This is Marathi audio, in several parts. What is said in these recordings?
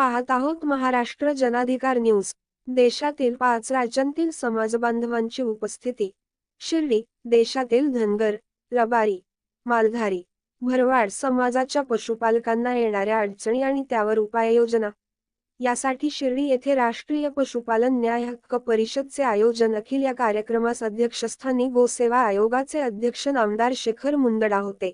पाहत आहोत महाराष्ट्र जनाधिकार न्यूज. देशातील पाच राज्यांतील समाजबांधवांची उपस्थिती. शिर्डी देशातील धनगर रबारी मालधारी भरवाड समाजाच्या पशुपालकांना येणाऱ्या अडचणी आणि त्यावर उपाययोजना. यासाठी शिर्डी येथे राष्ट्रीय पशुपालन न्याय हक्क परिषदचे आयोजन अखिल या कार्यक्रमास अध्यक्षस्थानी गोसेवा आयोगाचे अध्यक्ष नामदार शेखर मुंदडा होते.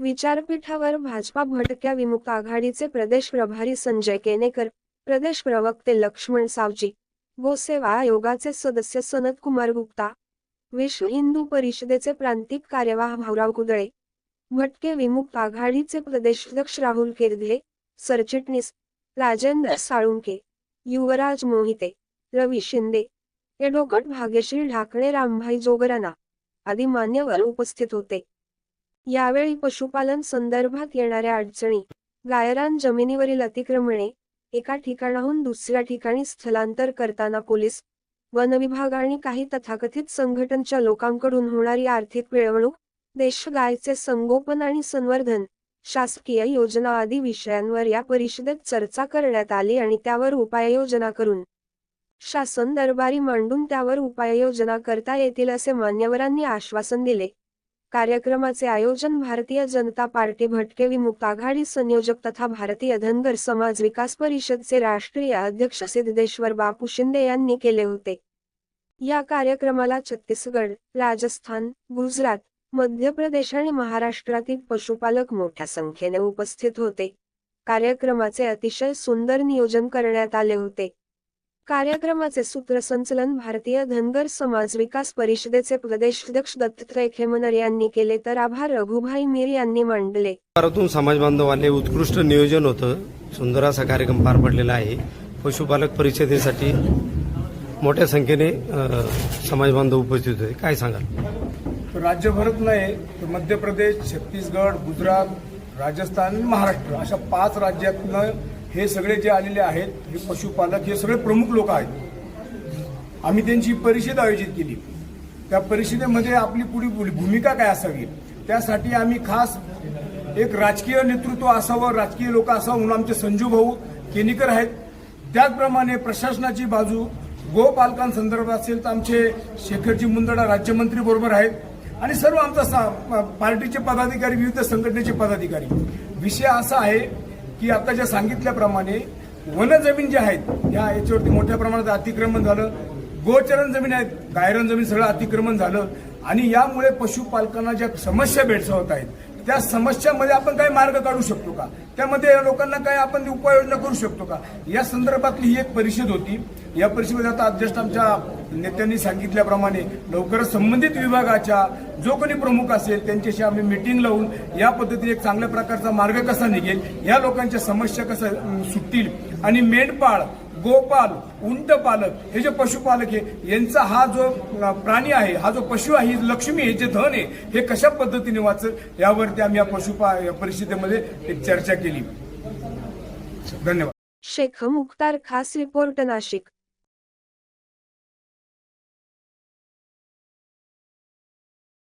विचारपीठावर भाजपा भटक्या विमुक्त आघाडीचे प्रदेश प्रभारी संजय केनेकर प्रदेश प्रवक्ते लक्ष्मण सावजी गोसेवा आयोगाचे सदस्य सनत कुमार गुप्ता विश्व हिंदू परिषदेचे प्रांतिक कार्यवाह भाऊराव कुदळे भटके विमुक्त आघाडीचे प्रदेशाध्यक्ष राहुल केरदले सरचिटणीस राजेंद्र साळुंके युवराज मोहिते रवी शिंदे एडोगट भाग्यश्री ढाकणे रामभाई जोगराना आदी मान्यवर उपस्थित होते. यावेळी पशुपालन संदर्भात येणाऱ्या अडचणी गायरान जमिनीवरील अतिक्रमणे एका ठिकाणाहून दुसऱ्या ठिकाणी स्थलांतर करताना पोलीस वनविभाग आणि काही तथाकथित संघटनच्या लोकांकडून होणारी आर्थिक पिळवणूक देशगायचे संगोपन आणि संवर्धन शासकीय योजना आदी विषयांवर या परिषदेत चर्चा करण्यात आली आणि त्यावर उपाययोजना करून शासन दरबारी मांडून त्यावर उपाययोजना करता येतील असे मान्यवरांनी आश्वासन दिले. कार्यक्रमाचे आयोजन भारतीय जनता पार्टी भटके विमुक्त आघाडी संयोजक तथा भारतीय धनगर समाज विकास परिषदचे राष्ट्रीय अध्यक्ष सिद्धेश्वर बापू शिंदे यांनी केले होते. या कार्यक्रमाला छत्तीसगड राजस्थान गुजरात मध्य प्रदेश आणि महाराष्ट्रातील पशुपालक मोठ्या संख्येने उपस्थित होते. कार्यक्रमाचे अतिशय सुंदर नियोजन करण्यात आले होते. कार्यक्रमाचे सूत्रसंचलन भारतीय धनगर समाज विकास परिषदेचे प्रदेशाध्यक्ष दत्तात्रय खेमनर यांनी केले तर आभार. रघुभाई मीर यांनी मांडले. परतून समाज बांधवाले उत्कृष्ट नियोजन होतं. सुंदर असा कार्यक्रम पार पडलेला आहे. पशुपालक परिषदेसाठी मोठ्या संख्येने समाज बांधव उपस्थित होते. काय सांगाल? राज्यभरच नाही तर मध्य प्रदेश छत्तीसगड गुजरात राजस्थान आणि महाराष्ट्र अशा पाच राज्यातनं हे सगळे जे आलेले आहेत हे पशुपालक हे सगळे प्रमुख लोक आहेत. आम्ही त्यांची परिषद आयोजित केली. त्या परिषदेमध्ये आपली पुढी भूमिका काय असावी? त्यासाठी आम्ही खास एक राजकीय नेतृत्व असावं राजकीय लोक असावं म्हणून आमचे संजू भाऊ केनीकर आहेत. त्याचप्रमाणे प्रशासनाची बाजू गोपालकांसंदर्भात असेल तर आमचे शेखरजी मुंदडा राज्यमंत्री बरोबर आहेत. आणि सर्व आमचा पार्टीचे पदाधिकारी विविध संघटनेचे पदाधिकारी. विषय असा आहे की आता ज्या सांगितल्याप्रमाणे वन जमीन ज्या आहेत या याच्यावरती मोठ्या प्रमाणात अतिक्रमण झालं. गोचरण जमीन आहेत गायरन जमीन सगळं अतिक्रमण झालं. आणि यामुळे पशुपालकांना ज्या समस्या भेडसावत आहेत त्या समस्यामध्ये आपण काही मार्ग काढू शकतो का? त्यामध्ये या लोकांना काही आपण उपाययोजना करू शकतो का? या संदर्भातली ही एक परिषद होती. या परिषदेमध्ये आता अध्यक्ष आमच्या नेत्यांनी सांगितल्याप्रमाणे लवकरच संबंधित विभागाच्या जो कोणी प्रमुख असेल त्यांच्याशी आम्ही मिटिंग लावून या पद्धतीने एक चांगल्या प्रकारचा मार्ग कसा निघेल या लोकांच्या समस्या कसं सुटतील आणि मेंढपाळ गोपाल उंट पालक हे जे पशुपालक आहे यांचा हा जो प्राणी आहे हा जो पशु आहे लक्ष्मी हे जे धन आहे हे कशा पद्धतीने वाचल यावरती आम्ही या पशुपा या परिषदेमध्ये एक चर्चा केली. धन्यवाद. शेख मुख्तार खास रिपोर्ट नाशिक.